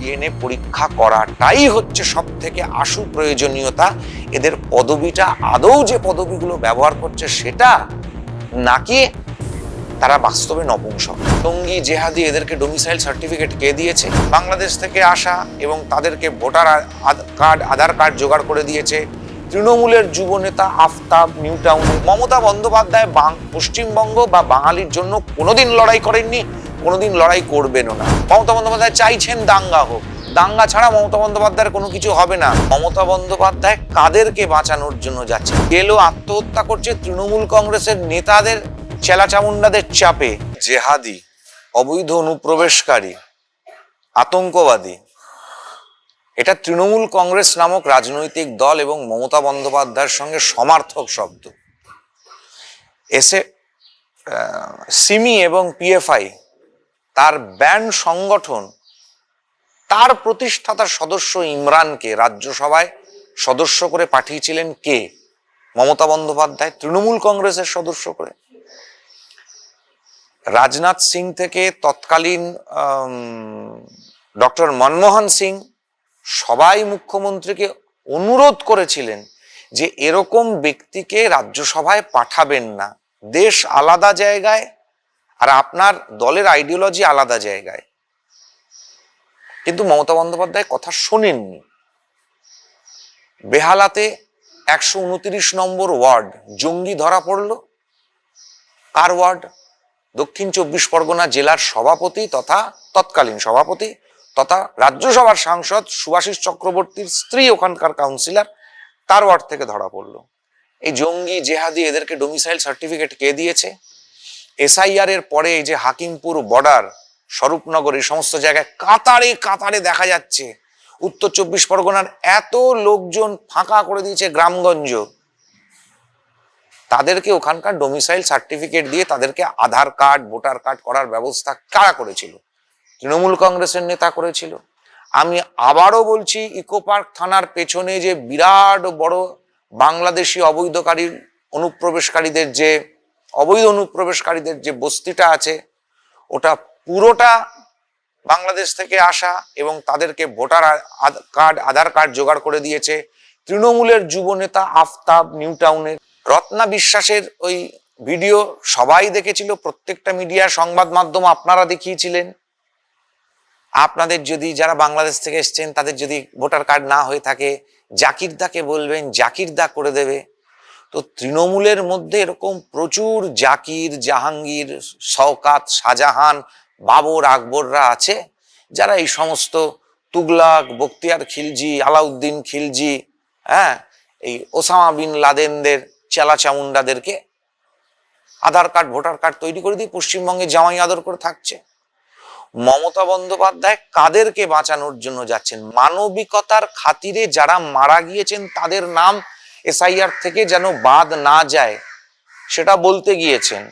DNA পরীক্ষা করাটাই হচ্ছে সব থেকে আশু প্রয়োজনীয়তা। এদের পদবিটা আদৌ যে পদবিগুলো ব্যবহার করছে সেটা নাকি তারা বাস্তবে নপুংসক টঙ্গি জেহাদি এদেরকে ডোমিসাইল সার্টিফিকেট কে দিয়েছে, বাংলাদেশ থেকে আসা এবং তাদেরকে ভোটার কার্ড, আধার কার্ড জোগাড় করে দিয়েছে। তৃণমূলের যুবনেতা আফতাব নিউটাউন, মমতা বন্দ্যোপাধ্যায় পশ্চিমবঙ্গ বা বাঙালির জন্য কোনোদিন লড়াই করেননি। কোনোদিন লড়াই করবেনও না। মমতা বন্দ্যোপাধ্যায় চাইছেন দাঙ্গা হোক। দাঙ্গা ছাড়া মমতা বন্দ্যোপাধ্যায়ের কোনো কিছু হবে না। মমতা বন্দ্যোপাধ্যায় কাদেরকে বাঁচানোর জন্য যাচ্ছে। গেলো আত্মহত্যা করছে তৃণমূল কংগ্রেসের নেতাদের, চেলাচামুন্ডাদের চাপে। জেহাদি, অবৈধ অনুপ্রবেশকারী, আতঙ্কবাদী। এটা তৃণমূল কংগ্রেস নামক রাজনৈতিক দল এবং মমতা বন্দ্যোপাধ্যায়ের সঙ্গে সমার্থক শব্দ। এসে সিমি এবং পিএফআই তার ব্যান্ড সংগঠন, তার প্রতিষ্ঠাতার সদস্য ইমরানকে রাজ্যসভায় সদস্য করে পাঠিয়েছিলেন কে? মমতা বন্দ্যোপাধ্যায়, তৃণমূল কংগ্রেসের সদস্য করে। রাজনাথ সিং থেকে তৎকালীন ডক্টর মনমোহন সিং সবাই মুখ্যমন্ত্রীকে অনুরোধ করেছিলেন যে এরকম ব্যক্তিকে রাজ্যসভায় পাঠাবেন না। দেশ আলাদা জায়গায় আর আপনার দলের আইডিওলজি আলাদা জায়গায়। কিন্তু মমতা বন্দ্যোপাধ্যায় কথা শোনেননি। বেহালাতে একশো উনত্রিশ নম্বর ওয়ার্ড জঙ্গি ধরা পড়ল। কার ওয়ার্ড? দক্ষিণ চব্বিশ পরগনা জেলার সভাপতি তথা তৎকালীন সভাপতি তথা রাজ্যসভার সাংসদ সুভাষিস চক্রবর্তীর স্ত্রী ওখানকার কাউন্সিলর তার ওয়ার্ড থেকে ধরা পড়ল। এই জঙ্গি জেহাদি এদেরকে ডোমিসাইল সার্টিফিকেট কে দিয়েছে? এসআইআর এর পরে যে হাকিমপুর বর্ডার, স্বরূপনগর, এই সমস্ত জায়গায় কাতারে কাতারে দেখা যাচ্ছে। উত্তর চব্বিশ পরগনার এত লোকজন ফাঁকা করে দিয়েছে গ্রামগঞ্জ। তাদেরকে ওখানকার ডোমিসাইল সার্টিফিকেট দিয়ে তাদেরকে আধার কার্ড, ভোটার কার্ড করার ব্যবস্থা কারা করেছিল? তৃণমূল কংগ্রেসের নেতা করেছিল। আমি আবারও বলছি, ইকো পার্ক থানার পেছনে যে বিরাট বড় বাংলাদেশি অবৈধকারী অনুপ্রবেশকারীদের যে অবৈধ অনুপ্রবেশকারীদের যে বস্তিটা আছে, ওটা পুরোটা বাংলাদেশ থেকে আসা এবং তাদেরকে ভোটার কার্ড, আধার কার্ড জোগাড় করে দিয়েছে তৃণমূলের যুবনেতা আফতাব নিউ টাউনের রত্না বিশ্বাসের ওই ভিডিও সবাই দেখেছিল, প্রত্যেকটা মিডিয়া, সংবাদ মাধ্যম আপনারা দেখিয়েছিলেন। আপনাদের যদি, যারা বাংলাদেশ থেকে এসছেন, তাদের যদি ভোটার কার্ড না হয়ে থাকে, জাকির দাকে বলবেন, জাকির দা করে দেবে। তো তৃণমূলের মধ্যে এরকম প্রচুর জাকির, জাহাঙ্গীর, শওকাত, শাহজাহান, বাবর, আকবররা আছে, যারা এই সমস্ত তুগলাক বক্তিয়ার খিলজি, আলাউদ্দিন খিলজি হ্যাঁ এই ওসামা বিন লাদেনদের চেলা চামুন্ডাদেরকে আধার কার্ড, ভোটার কার্ড তৈরি করে দিয়ে পশ্চিমবঙ্গে জামাই আদর করে থাকছে। মমতা বন্দ্যোপাধ্যায় কাদেরকে বাঁচানোর জন্য যাচ্ছেন? মানবিকতার খাতিরে যারা মারা গিয়েছেন, তাদের নাম এসআইআর থেকে যেন বাদ না যায়, সেটা বলতে গিয়েছেন।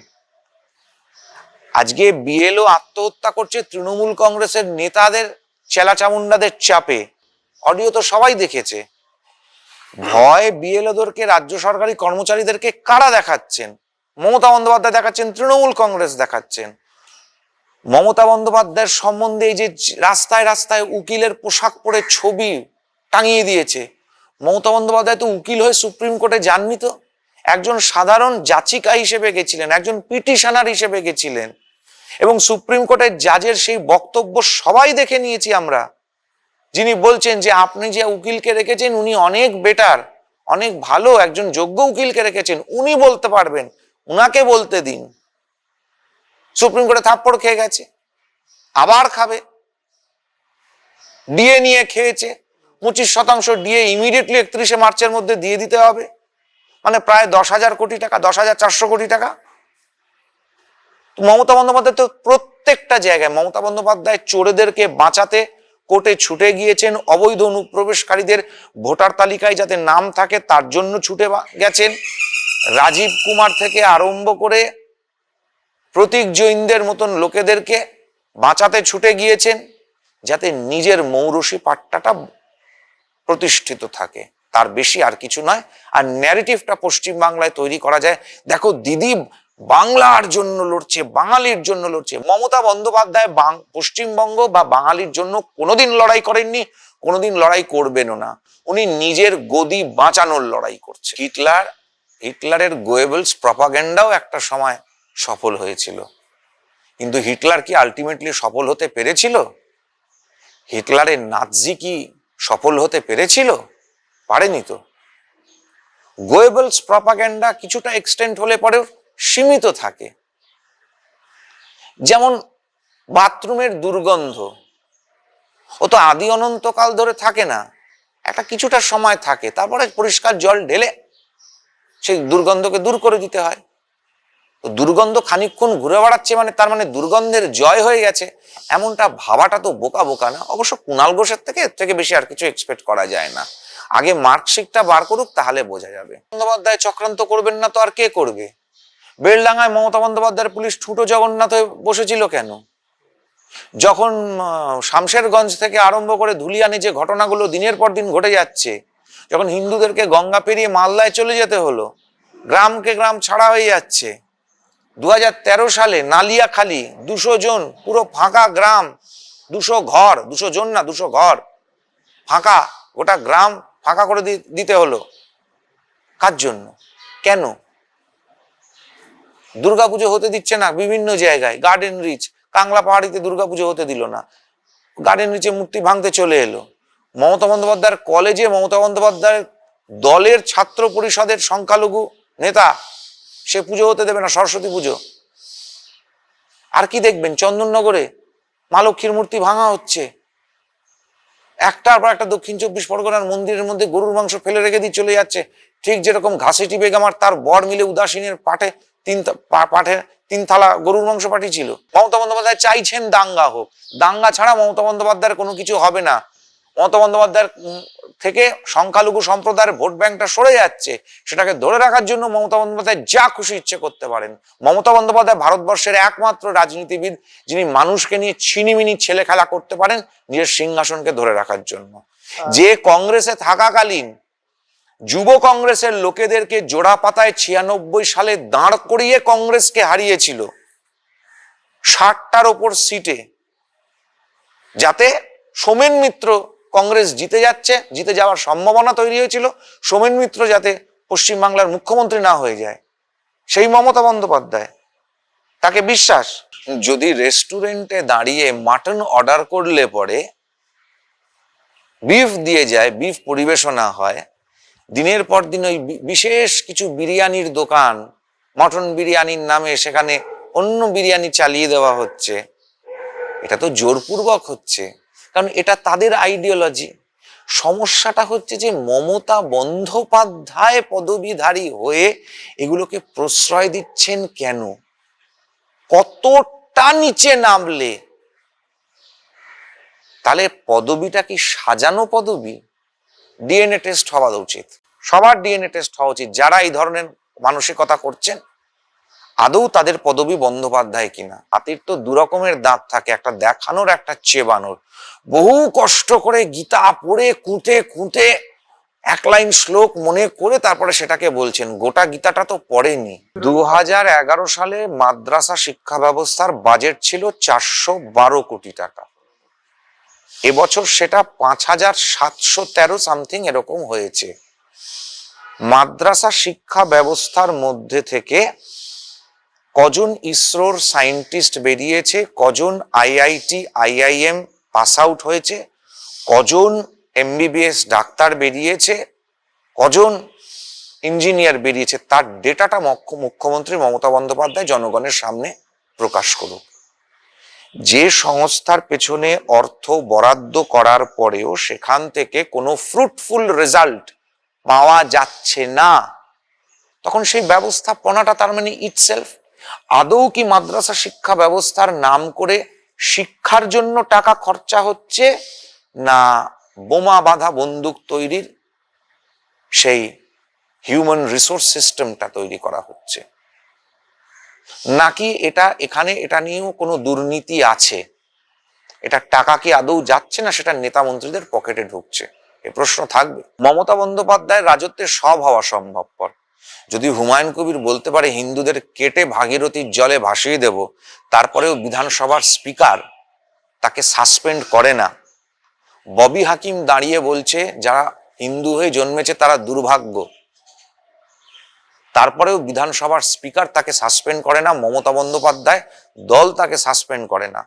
আজকে বিএলও আত্মহত্যা করছে তৃণমূল কংগ্রেসের নেতাদের চেলাচামুন্ডাদের চাপে। অডিও তো সবাই দেখেছে। ভয় বিএলওদেরকে, রাজ্য সরকারি কর্মচারীদেরকে কারা দেখাচ্ছেন? মমতা বন্দ্যোপাধ্যায় দেখাচ্ছেন, তৃণমূল কংগ্রেস দেখাচ্ছেন। মমতা বন্দ্যোপাধ্যায়ের সম্বন্ধে এই যে রাস্তায় রাস্তায় উকিলের পোশাক পরে ছবি টাঙিয়ে দিয়েছে মমতা বন্দ্যোপাধ্যায় তো উকিল হয়ে সুপ্রিম কোর্টে যাননি তো? একজন সাধারণ যাচিকা হিসেবে গেছিলেন, একজন পিটিশনার হিসেবে গেছিলেন। এবং সুপ্রিম কোর্টের জাজের সেই বক্তব্য সবাই দেখে নিয়েছি আমরা। যিনি বলছেন যে আপনি যে উকিলকে রেখেছেন, উনি অনেক বেটার, অনেক ভালো, একজন যোগ্য উকিলকে রেখেছেন, উনি বলতে পারবেন, উনাকে বলতে দিন। সুপ্রিম কোর্টে থাপ্পড় খেয়ে গেছে, আবার খাবে ডিএ নিয়ে খেয়েছে পঁচিশ শতাংশ ডিএ ইমিডিয়েটলি একত্রিশে মার্চের মধ্যে দিয়ে দিতে হবে। মানে প্রায় দশ হাজার কোটি টাকা, দশ হাজার চারশো কোটি টাকা। মমতা বন্দ্যোপাধ্যায় তো প্রত্যেকটা জায়গায়, মমতা বন্দ্যোপাধ্যায় চোরেদেরকে বাঁচাতে কোর্টে ছুটে গিয়েছেন, অবৈধ অনুপ্রবেশকারীদের ভোটার তালিকায় যাতে নাম থাকে তার জন্য ছুটে গেছেন। রাজীব কুমার থেকে আরম্ভ করে প্রতীক জৈনদের মতন লোকেদেরকে বাঁচাতে ছুটে গিয়েছেন, যাতে নিজের মৌরসী পাট্টাটা প্রতিষ্ঠিত থাকে। তার বেশি আর কিছু নয়। আর ন্যারেটিভটা পশ্চিমবাংলায় তৈরি করা যায়। দেখো, দিদি বাংলার জন্য লড়ছে, বাঙালির জন্য লড়ছে। মমতা বন্দ্যোপাধ্যায় পশ্চিমবঙ্গ বা বাঙালির জন্য কোনোদিন লড়াই করেননি, কোনোদিন লড়াই করবেনও না। উনি নিজের গদি বাঁচানোর লড়াই করছে। হিটলার, হিটলারের গোয়েবলস প্রপাগেন্ডাও একটা সময় সফল হয়েছিল। কিন্তু হিটলার কি আলটিমেটলি সফল হতে পেরেছিল? হিটলারের নাৎজি কি সফল হতে পেরেছিল? পারেনি তো। গোয়েবলস প্রপাগ্যান্ডা কিছুটা এক্সটেন্ড হলে পরেও সীমিত থাকে। যেমন বাথরুমের দুর্গন্ধ। ও তো আদি অনন্তকাল ধরে থাকে না। একটা কিছুটা সময় থাকে, তারপরে পরিষ্কার জল ঢেলে সেই দুর্গন্ধকে দূর করে দিতে হয়। দুর্গন্ধ খানিকক্ষণ ঘুরে বেড়াচ্ছে মানে তার মানে দুর্গন্ধের জয় হয়ে গেছে। এমনটা ভাবাটা তো বোকা বোকা না। অবশ্য কুণাল ঘোষের থেকে এর থেকে বেশি আর কিছু এক্সপেক্ট করা যায় না। আগে মার্কশিটটা বার করুক তাহলে বোঝা যাবে। বন্দ্যোপাধ্যায় চক্রান্ত করবেন না তো আর কে করবে? বেলডাঙ্গায় মমতা বন্দ্যোপাধ্যায়ের পুলিশ ঠুটো জগন্নাথ হয়ে বসেছিল কেন? যখন শামশেরগঞ্জ থেকে আরম্ভ করে ধুলিয়ানে যে ঘটনাগুলো দিনের পর দিন ঘটে যাচ্ছে, যখন হিন্দুদেরকে গঙ্গা পেরিয়ে মালদায় চলে যেতে হলো, গ্রামকে গ্রাম ছাড়া হয়ে যাচ্ছে দু হাজার তেরো সালে নালিয়াখালী দুশো জন, পুরো ফাঁকা গ্রাম, দুশো ঘর, দুশো জন না, দুশো ঘর, ফাঁকা, গোটা গ্রাম ফাঁকা করে দিতে হলো। কার জন্য? কেন? দুর্গাপুজো হতে দিচ্ছে না বিভিন্ন জায়গায় গার্ডেন রিচ কাংলা পাহাড়িতে দুর্গাপুজো হতে দিল না। গার্ডেন রিচে মূর্তি ভাঙতে চলে এলো। মমতা বন্দ্যোপাধ্যায়ের কলেজে মমতা বন্দ্যোপাধ্যায়ের দলের ছাত্র পরিষদের সংখ্যালঘু নেতা সে পুজো হতে দেবে না, সরস্বতী পুজো। আর কি দেখবেন? চন্দননগরে মা লক্ষ্মীর মূর্তি ভাঙা হচ্ছে। একটার পর একটা দক্ষিণ চব্বিশ পরগনার মন্দিরের মধ্যে গরুর মাংস ফেলে রেখে দিয়ে চলে যাচ্ছে। ঠিক যেরকম ঘাসেটি বেগম আর তার বর মিলে উদাসীনের পাঠে তিন পাঠে তিন থালা গরুর মাংস পাঠিয়েছিল। মমতা বন্দ্যোপাধ্যায় চাইছেন দাঙ্গা হোক। দাঙ্গা ছাড়া মমতা বন্দ্যোপাধ্যায়ের কোনো কিছু হবে না। মমতা বন্দ্যোপাধ্যায়ের থেকে সংখ্যালঘু সম্প্রদায়ের ভোট ব্যাংকটা সরে যাচ্ছে সেটাকে ধরে রাখার জন্য মমতা বন্দ্যোপাধ্যায় যা খুশি ইচ্ছে করতে পারেন। মমতা বন্দ্যোপাধ্যায় ভারতবর্ষের একমাত্র রাজনীতিবিদ যিনি মানুষকে নিয়ে ছিনিমিনি ছেলে খেলা করতে পারেন নিজের সিংহাসনকে ধরে রাখার জন্য। যে কংগ্রেসে থাকাকালীন যুব কংগ্রেসের লোকেদেরকে জোড়া পাতায় ছিয়ানব্বই সালে দাঁড় করিয়ে কংগ্রেসকে হারিয়েছিল ষাটটার ওপর সিটে যাতে সোমেন মিত্র কংগ্রেস জিতে যাচ্ছে, জিতে যাওয়ার সম্ভাবনা তৈরি হয়েছিল। সোমেন মিত্র যাতে পশ্চিমবাংলার মুখ্যমন্ত্রী না হয়ে যায়, সেই মমতা বন্দ্যোপাধ্যায়, তাকে বিশ্বাস? যদি রেস্টুরেন্টে দাঁড়িয়ে মাটন অর্ডার করলে পরে বিফ দিয়ে যায়, বিফ পরিবেশনা হয়, দিনের পর দিন ওই বিশেষ কিছু বিরিয়ানির দোকান, মটন বিরিয়ানির নামে সেখানে অন্য বিরিয়ানি চালিয়ে দেওয়া হচ্ছে, এটা তো জোরপূর্বক হচ্ছে। কারণ এটা তাদের আইডিওলজি সমস্যাটা হচ্ছে যে মমতা বন্দ্যোপাধ্যায় পদবীধারী হয়ে এগুলোকে প্রশ্রয় দিচ্ছেন কেন? কতটা নিচে নামলে? তাহলে পদবিটা কি সাজানো পদবি? ডিএনএ টেস্ট হওয়া উচিত। সবার ডিএনএ টেস্ট হওয়া উচিত। যারা এই ধরনের মানসিকতা করছেন আদৌ তাদের পদবি বন্দ্যোপাধ্যায় কিনা? হাতির তো দু রকমের দাঁত থাকে, একটা দেখানোর, একটা চেবানোর। বহু কষ্ট করে গীতা পড়ে কুঁতে কুঁতে এক লাইন শ্লোক মনে করে তারপরে সেটাকে বলছেন। গোটা গীতাটা তো পড়েনি। দু হাজার এগারো সালে মাদ্রাসা শিক্ষা ব্যবস্থার বাজেট ছিল চারশো বারো কোটি টাকা। এবছর সেটা পাঁচ হাজার সাতশো তেরো সামথিং এরকম হয়েছে। মাদ্রাসা শিক্ষা ব্যবস্থার মধ্যে থেকে কজন ইসরোর সায়েন্টিস্ট বেরিয়েছে, কজন আইআইটি, আইআইএম পাস আউট হয়েছে, কজন এমবিবিএস ডাক্তার বেরিয়েছে, কজন ইঞ্জিনিয়ার বেরিয়েছে, তার ডেটাটা মুখ্য- মুখ্যমন্ত্রী মমতা বন্দ্যোপাধ্যায় জনগণের সামনে প্রকাশ করুক। যে সংস্থার পেছনে অর্থ বরাদ্দ করার পরেও সেখান থেকে কোনো ফ্রুটফুল রেজাল্ট পাওয়া যাচ্ছে না, তখন সেই ব্যবস্থাপনাটা তার মানে ইটসেলফ আদৌ কি মাদ্রাসা শিক্ষা ব্যবস্থার নাম করে শিক্ষার জন্য টাকা খরচা হচ্ছে না বোমা বাঁধা বন্দুক তৈরির সেই হিউম্যান রিসোর্স সিস্টেমটা তৈরি করা হচ্ছে? নাকি এটা এখানে এটা নিয়েও কোনো দুর্নীতি আছে? এটা টাকা কি আদৌ যাচ্ছে না সেটা নেতা মন্ত্রীদের পকেটে ঢুকছে? এ প্রশ্ন থাকবে। মমতা বন্দ্যোপাধ্যায়ের রাজত্বের সব হওয়া সম্ভবপর। যদি হুমায়ুন কবির বলতে পারে হিন্দুদের কেটে ভাগীরথীর জলে ভাসিয়ে দেব, তারপরেও বিধানসভার স্পিকার তাকে সাসপেন্ড করে না। ববি হাকিম দাঁড়িয়ে বলছে, যারা হিন্দু হয়ে জন্মেছে তারা দুর্ভাগ্য। তারপরেও বিধানসভার স্পিকার তাকে সাসপেন্ড করে না, মমতা বন্দ্যোপাধ্যায় দল তাকে সাসপেন্ড করে না।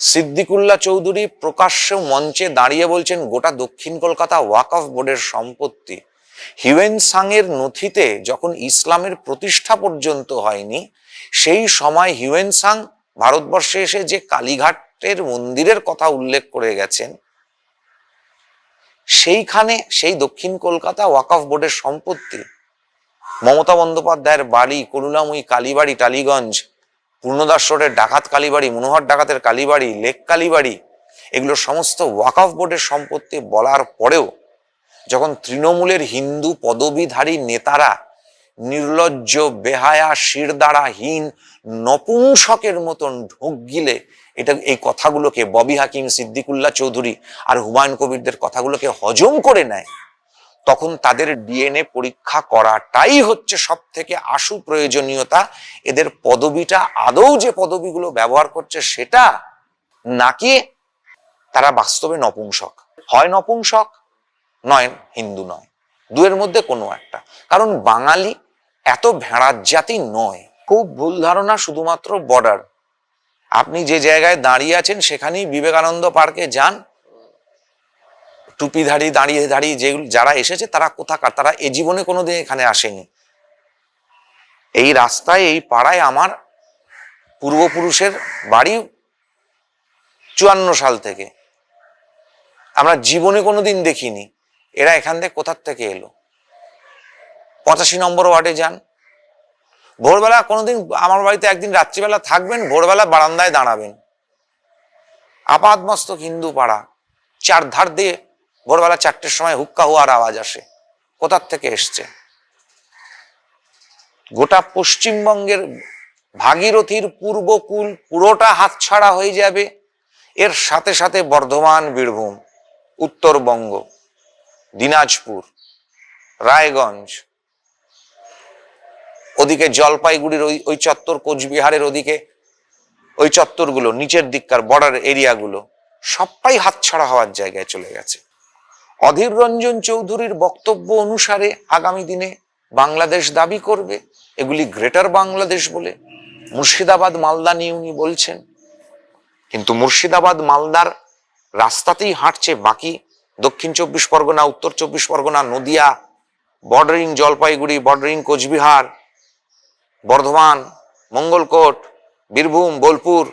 সিদ্দিকুল্লা চৌধুরী প্রকাশ্য মঞ্চে দাঁড়িয়ে বলছেন, গোটা দক্ষিণ কলকাতা ওয়াকফ বোর্ডের সম্পত্তি। হিউয়েন সাংয়ের নথিতে যখন ইসলামের প্রতিষ্ঠা পর্যন্ত হয়নি, সেই সময় হিউয়েন সাং ভারতবর্ষে এসে যে কালীঘাটের মন্দিরের কথা উল্লেখ করে গেছেন, সেইখানে সেই দক্ষিণ কলকাতা ওয়াকফ বোর্ডের সম্পত্তি, মমতা বন্দ্যোপাধ্যায়ের বাড়ি, করুণাময়ী কালীবাড়ি, টালিগঞ্জ, পূর্ণদাস রোডের ডাকাত কালীবাড়ি, মনোহর ডাকাতের কালীবাড়ি, লেক কালীবাড়ি, এগুলো সমস্ত ওয়াকফ বোর্ডের সম্পত্তি বলার পরেও যখন তৃণমূলের হিন্দু পদবীধারী নেতারা নির্লজ্জ, বেহায়া, শিরদাঁড়াহীন, নপুংসকের মতন ঢুক গিলে এটা এই কথাগুলোকে ববি হাকিম সিদ্দিকুল্লাহ চৌধুরী আর হুমায়ুন কবিরদের কথাগুলোকে হজম করে নেয়, তখন তাদের ডিএনএ পরীক্ষা করাটাই হচ্ছে সব থেকে আশু প্রয়োজনীয়তা। এদের পদবিটা আদৌ যে পদবিগুলো ব্যবহার করছে সেটা নাকি তারা বাস্তবে নপুংসক। হয় নপুংসক? নয়, হিন্দু নয়। দুয়ের মধ্যে কোনো একটা। কারণ বাঙালি এত ভেড়ার জাতি নয়। খুব ভুল ধারণা শুধুমাত্র বর্ডার আপনি যে জায়গায় দাঁড়িয়ে আছেন, সেখানেই বিবেকানন্দ পার্কে যান। টুপিধারী দাঁড়িয়ে দাঁড়িয়ে যেগুলো যারা এসেছে, তারা কোথাকার? তারা এ জীবনে কোনোদিন এখানে আসেনি। এই রাস্তায়, এই পাড়ায় আমার পূর্বপুরুষের বাড়ি চুয়ান্ন সাল থেকে। আমরা জীবনে কোনোদিন দেখিনি। এরা এখান থেকে কোথার থেকে এলো? পঁচাশি নম্বর ওয়ার্ডে যান। ভোরবেলা কোনোদিন আমার বাড়িতে একদিন রাত্রিবেলা থাকবেন, ভোরবেলা বারান্দায় দাঁড়াবেন। আপাতমস্তক হিন্দু পাড়া চার ধার দিয়ে ভোরবেলা চারটের সময় হুক্কা হুয়ার আওয়াজ আসে। কোথার থেকে এসছে? গোটা পশ্চিমবঙ্গের ভাগীরথীর পূর্বকুল পুরোটা হাতছাড়া হয়ে যাবে। এর সাথে সাথে বর্ধমান, বীরভূম, উত্তরবঙ্গ। দিনাজপুর, রায়গঞ্জ, ওদিকে জলপাইগুড়ির ওই ওই চত্বর, কোচবিহারের ওদিকে, ওই চত্বরগুলো, নিচের দিককার বর্ডার এরিয়াগুলো, সবটাই হাতছাড়া হওয়ার জায়গায় চলে গেছে। অধীর রঞ্জন চৌধুরীর বক্তব্য অনুসারে আগামী দিনে বাংলাদেশ দাবি করবে, এগুলি গ্রেটার বাংলাদেশ বলে। মুর্শিদাবাদ, মালদা নিয়ে উনি বলছেন। কিন্তু মুর্শিদাবাদ, মালদার রাস্তাতেই হাঁটছে বাকি দক্ষিণ চব্বিশ পরগনা, উত্তর চব্বিশ পরগনা, নদিয়া, বর্ডারিং জলপাইগুড়ি, বর্ডারিং কোচবিহার, বর্ধমান, মঙ্গলকোট, বীরভূম, বোলপুর।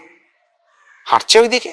হাঁটছে ওইদিকে?